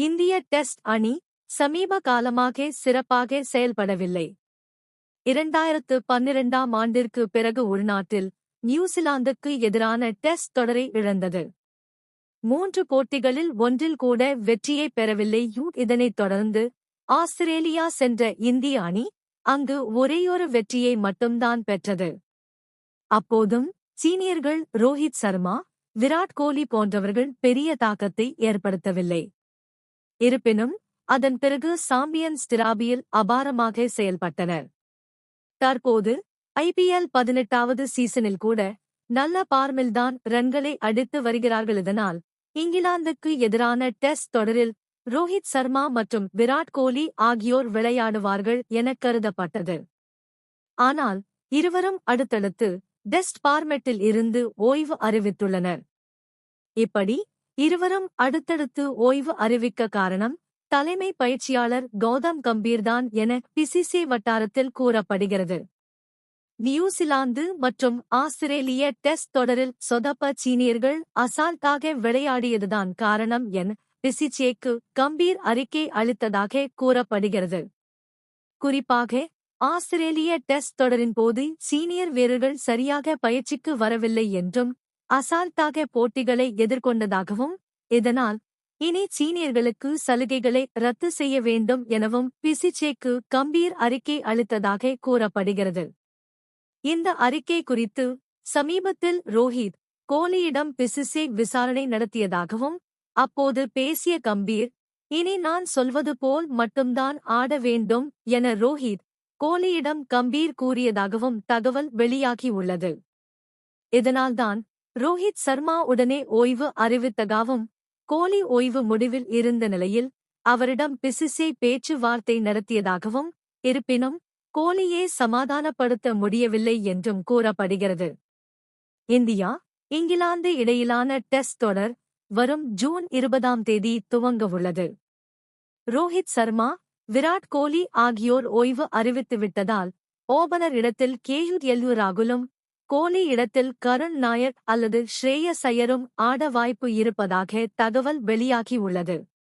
இந்திய டெஸ்ட் அணி சமீப காலமாக சிறப்பாக செயல்படவில்லை. இரண்டாயிரத்து பன்னிரண்டாம் ஆண்டிற்கு பிறகு உள்நாட்டில் நியூசிலாந்துக்கு எதிரான டெஸ்ட் தொடரை இழந்தது. மூன்று போட்டிகளில் ஒன்றில் கூட வெற்றியை பெறவில்லை. யூ இதனைத் தொடர்ந்து ஆஸ்திரேலியா சென்ற இந்திய அணி அங்கு ஒரேயொரு வெற்றியை மட்டும்தான் பெற்றது. அப்போதும் சீனியர்கள் ரோஹித் சர்மா விராட் கோலி போன்றவர்கள் பெரிய தாக்கத்தை ஏற்படுத்தவில்லை. இருப்பினும் அதன் பிறகு சாம்பியன்ஸ் டிராபியில் அபாரமாக செயல்பட்டனர். தற்போது ஐபிஎல் பதினெட்டாவது சீசனில் கூட நல்ல பார்மில்தான் ரன்களை அடித்து வருகிறார்கள் இதனால் இங்கிலாந்துக்கு எதிரான டெஸ்ட் தொடரில் ரோஹித் சர்மா மற்றும் விராட் கோலி ஆகியோர் விளையாடுவார்கள் எனக் கருதப்பட்டது. ஆனால் இருவரும் அடுத்தடுத்து டெஸ்ட் பார்மெட்டில் இருந்து ஓய்வு அறிவித்துள்ளனர். இப்படி இருவரும் அடுத்தடுத்து ஓய்வு அறிவிக்க காரணம் தலைமை பயிற்சியாளர் கௌதம் கம்பீர்தான் என பிசிசி வட்டாரத்தில் கூறப்படுகிறது. நியூசிலாந்து மற்றும் ஆஸ்திரேலிய டெஸ்ட் தொடரில் சொதப்ப சீனியர்கள் அசால்ட்டாக விளையாடியதுதான் காரணம் என பிசிச்சேக்கு கம்பீர் அறிக்கை அளித்ததாக கூறப்படுகிறது. குறிப்பாக ஆஸ்திரேலிய டெஸ்ட் தொடரின் போது சீனியர் வீரர்கள் சரியாக பயிற்சிக்கு வரவில்லை என்றும் அசால்ட்டாக போட்டிகளை எதிர்கொண்டதாகவும் இதனால் இனி சீனியர்களுக்கு சலுகைகளை ரத்து செய்ய வேண்டும் எனவும் பிசிச்சேக்கு கம்பீர் அறிக்கை அளித்ததாக கூறப்படுகிறது. இந்த அறிக்கை குறித்து சமீபத்தில் ரோஹித் கோலியிடம் பிசிசே விசாரணை நடத்தியதாகவும் அப்போது பேசிய கம்பீர் இனி நான் சொல்வது போல் மட்டும்தான் ஆட வேண்டும் என ரோஹித் கோலியிடம் கம்பீர் கூறியதாகவும் தகவல் வெளியாகியுள்ளது இதனால்தான் ரோஹித் சர்மா உடனே ஓய்வு அறிவித்ததாகவும் கோலி ஓய்வு முடிவில் இருந்த நிலையில் அவரிடம் பிசிசே பேச்சுவார்த்தை நடத்தியதாகவும் இருப்பினும் கோலியே சமாதானப்படுத்த முடியவில்லை என்றும் கூறப்படுகிறது. இந்தியா இங்கிலாந்து இடையிலான டெஸ்ட் தொடர் வரும் ஜூன் இருபதாம் தேதி துவங்கவுள்ளது ரோஹித் சர்மா விராட் கோலி ஆகியோர் ஓய்வு அறிவித்துவிட்டதால் ஓபனர் இடத்தில் கேயூர் எல்யூ ராகுலும் கோலி இடத்தில் கருண் நாயர் அல்லது ஸ்ரேயஸ் ஐயரும் ஆட வாய்ப்பு இருப்பதாக தகவல் வெளியாகியுள்ளது